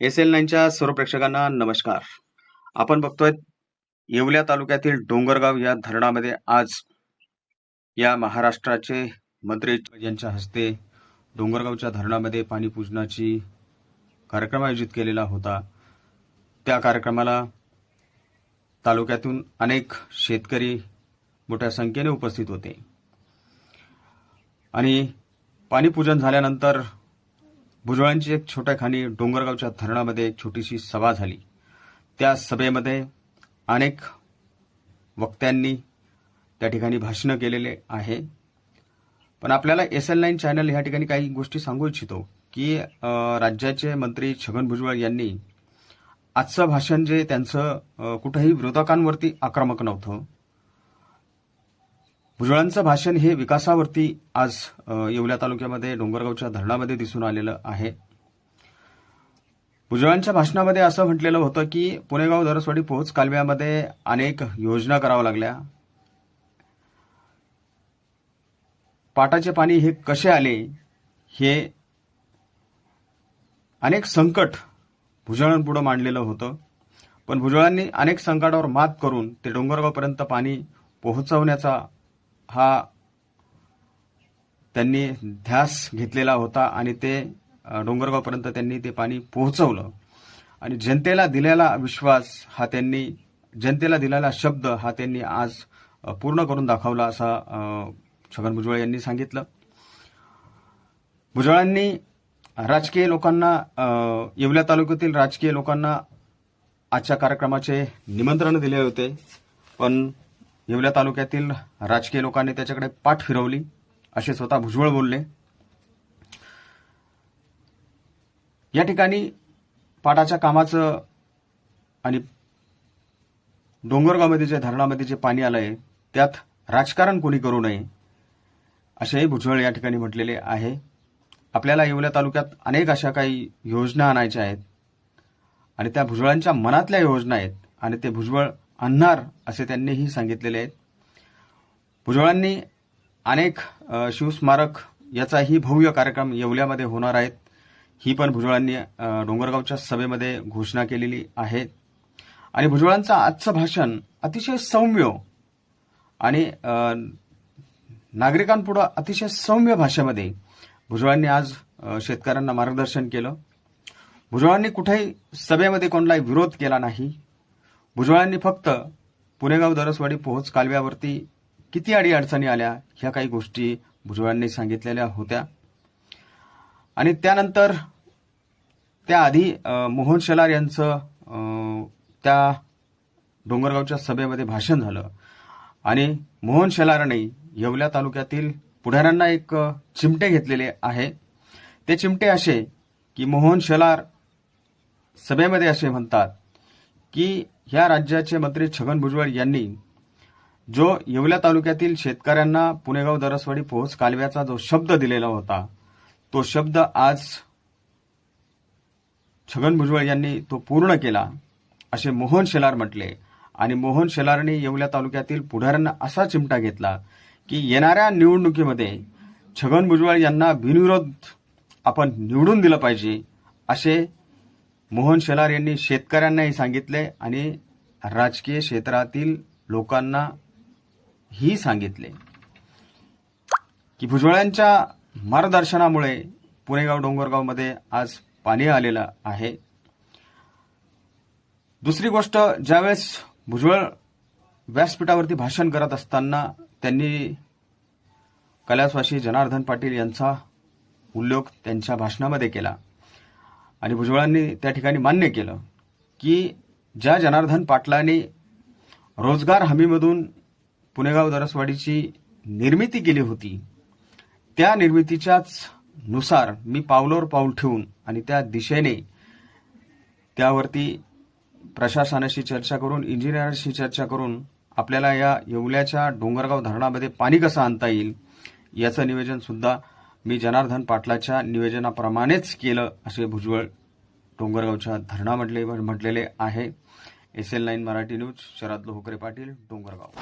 S L नाईनच्या सर्व प्रेक्षकांना नमस्कार. आपण बघतोय येवल्या तालुक्यातील डोंगरगाव या धरणामध्ये आज या महाराष्ट्राचे मंत्री यांच्या हस्ते डोंगरगावच्या धरणामध्ये पाणी पूजनाची कार्यक्रम आयोजित केलेला होता. त्या कार्यक्रमाला तालुक्यातून अनेक शेतकरी मोठ्या संख्येने उपस्थित होते. आणि पाणीपूजन झाल्यानंतर भुजबळांची एक छोट्या खाणी डोंगरगावच्या धरणामध्ये एक छोटीशी सभा झाली. त्या सभेमध्ये अनेक वक्त्यांनी त्या ठिकाणी भाषणं केलेले आहे. पण आपल्याला एस एल नाईन चॅनल ह्या ठिकाणी काही गोष्टी सांगू इच्छितो की राज्याचे मंत्री छगन भुजबळ यांनी आजचं भाषण जे त्यांचं कुठंही विरोधकांवरती आक्रमक नव्हतं भुजबळांचं भाषण हे विकासावरती आज येवल्या तालुक्यामध्ये डोंगरगावच्या धरणामध्ये दिसून आलेलं आहे. भुजबळांच्या भाषणामध्ये असं म्हटलेलं होतं की पुणेगाव दरसवाडी पोहोच कालव्यामध्ये अनेक योजना कराव्या लागल्या. पाटाचे पाणी हे कसे आले? हे अनेक संकट भुजळांपुढं मांडलेलं होतं. पण भुजबळांनी अनेक संकटावर मात करून ते डोंगरगावपर्यंत पाणी पोहोचवण्याचा हा त्यांनी ध्यास घेतलेला होता आणि ते डोंगरगावपर्यंत त्यांनी ते पाणी पोहोचवलं. आणि जनतेला दिलेला विश्वास हा त्यांनी जनतेला दिलेला शब्द हा त्यांनी आज पूर्ण करून दाखवला असा छगन भुजबळ यांनी सांगितलं. भुजबळांनी राजकीय लोकांना येवल्या तालुक्यातील राजकीय लोकांना आजच्या कार्यक्रमाचे निमंत्रण दिले होते. पण येवल्या तालुक्यातील राजकीय लोकांनी त्याच्याकडे पाठ फिरवली. असे स्वतः भुजबळ बोलले. या ठिकाणी पाटाच्या कामाचं आणि डोंगरगावमध्ये जे धरणामध्ये जे पाणी आलंय त्यात राजकारण कोणी करू नये असेही भुजबळ या ठिकाणी म्हटलेले आहे. आपल्याला येवल्या तालुक्यात अनेक अशा काही योजना आणायच्या आहेत आणि त्या भुजबळांच्या मनातल्या योजना आहेत आणि ते भुजबळ आणणार असे त्यांनीही सांगितलेले आहेत. भुजबळांनी अनेक शिवस्मारक याचाही भव्य कार्यक्रम येवल्यामध्ये होणार आहेत. ही पण भुजबळांनी डोंगरगावच्या सभेमध्ये घोषणा केलेली आहे. आणि भुजबळांचं आजचं भाषण अतिशय सौम्य आणि नागरिकांपुढं अतिशय सौम्य भाषेमध्ये भुजबळांनी आज शेतकऱ्यांना मार्गदर्शन केलं. भुजबळांनी कुठेही सभेमध्ये कोणलाही विरोध केला नाही. भुजबळांनी फक्त पुणेगाव दरसवाडी पोहोच कालव्यावरती किती अडी अडचणी आल्या ह्या काही गोष्टी भुजबळांनी सांगितलेल्या होत्या. आणि त्यानंतर त्याआधी मोहन शेलार यांचं त्या डोंगरगावच्या सभेमध्ये भाषण झालं. आणि मोहन शेलाराने येवल्या तालुक्यातील पुढाऱ्यांना एक चिमटे घेतलेले आहे. ते चिमटे असे की मोहन शेलार सभेमध्ये असे म्हणतात की ह्या राज्याचे मंत्री छगन भुजबळ यांनी जो येवल्या तालुक्यातील शेतकऱ्यांना पुणेगाव दरसवाडी पोहोच कालव्याचा जो शब्द दिलेला होता तो शब्द आज छगन भुजबळ यांनी तो पूर्ण केला असे मोहन शेलार म्हटले. आणि मोहन शेलारने येवल्या तालुक्यातील पुढाऱ्यांना असा चिमटा घेतला की येणाऱ्या निवडणुकीमध्ये छगन भुजबळ यांना बिनविरोध आपण निवडून दिलं पाहिजे असे मोहन शेलार यांनी शेतकऱ्यांनाही सांगितले आणि राजकीय क्षेत्रातील लोकांना ही सांगितले की भुजबळांच्या मार्गदर्शनामुळे पुणेगाव डोंगरगावमध्ये आज पाणी आलेलं आहे. दुसरी गोष्ट ज्यावेळेस भुजबळ व्यासपीठावरती भाषण करत असताना त्यांनी कैलासवासी जनार्दन पाटील यांचा उल्लेख त्यांच्या भाषणामध्ये केला. आणि भुजबळांनी त्या ठिकाणी मान्य केलं की ज्या जनार्दन पाटलांनी रोजगार हमीमधून पुणेगाव दरसवाडीची निर्मिती केली होती त्या निर्मितीच्याच नुसार मी पावलावर पाऊल ठेवून आणि त्या दिशेने त्यावरती प्रशासनाशी चर्चा करून इंजिनियरशी चर्चा करून आपल्याला या येवल्याच्या डोंगरगाव धरणामध्ये पाणी कसं आणता येईल याचं नियोजन सुद्धा मी जनार्दन पाटलाच्या नियोजनाप्रमाणेच केलं असे भुजबळ डोंगरगावच्या धरणा म्हटले म्हटलेले आहे. S L nine Marathi news Sharad Lohkare Patil Dongargaon.